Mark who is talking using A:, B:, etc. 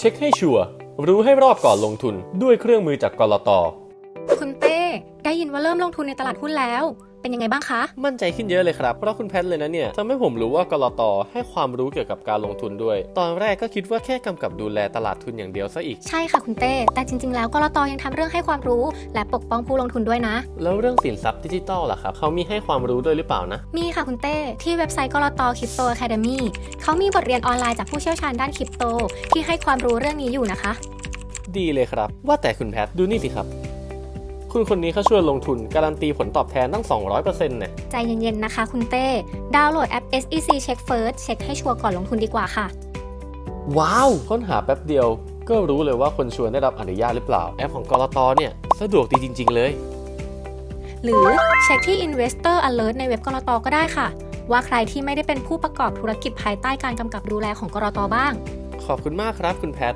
A: เช็คให้ชัวร์รู้ให้รอบก่อนลงทุนด้วยเครื่องมือจากกลต
B: คุณเต้ ได้ยินว่าเริ่มลงทุนในตลาดหุ้นแล้ว เป็นยังไงบ้างคะ
A: มั่นใจขึ้นเยอะเลยครับ เพราะคุณแพทเลยนะเนี่ยทำให้ผมรู้ว่ากลตให้ความรู้เกี่ยวกับการลงทุนด้วย ตอนแรกก็คิดว่าแค่กำกับดูแลตลาดทุนอย่างเดียวซะอีก
B: ใช่ค่ะคุณเต้ แต่จริง ๆ แล้วกรตยังทำเรื่องให้ความรู้ และปกป้องผู้ลงทุนด้วยนะ
A: แล้วเรื่องสินทรัพย์ดิจิตอลล่ะครับเขามีให้ความรู้ด้วยหรือเปล่านะ
B: มีค่ะคุณเต้ที่เว็บไซต์กรตคริปโต Academy เขามีบทเรียนออนไลน์จากผู้เชี่ยวชาญด้านคริปโต ที่ให้ความรู้เรื่องนี้อยู่นะคะ
A: ดีเลยครับ ว่าแต่คุณแพทดูนี่สิครับ คุณคนนี้เขาชวนลงทุนการันตีผลตอบแทนตั้ง 200%เนี่ย
B: ใจเย็นๆนะคะ คุณเต้ ดาวน์โหลดแอป SEC Check First เช็คให้ชัวร์ก่อนลงทุนดีกว่าค่ะ
A: ว้าว ค้นหาแป๊บเดียว ก็รู้เลยว่าคนชวนได้รับอนุญาตหรือเปล่า แอปของกรตเนี่ยสะดวกดีจริง ๆ เลย
B: หรือเช็คที่ Investor Alert ในเว็บกรตก็ได้ค่ะ ว่าใครที่ไม่ได้เป็นผู้ประกอบธุรกิจภายใต้การกำกับดูแลของกรตบ้าง
A: ขอบคุณมากครับคุณแพท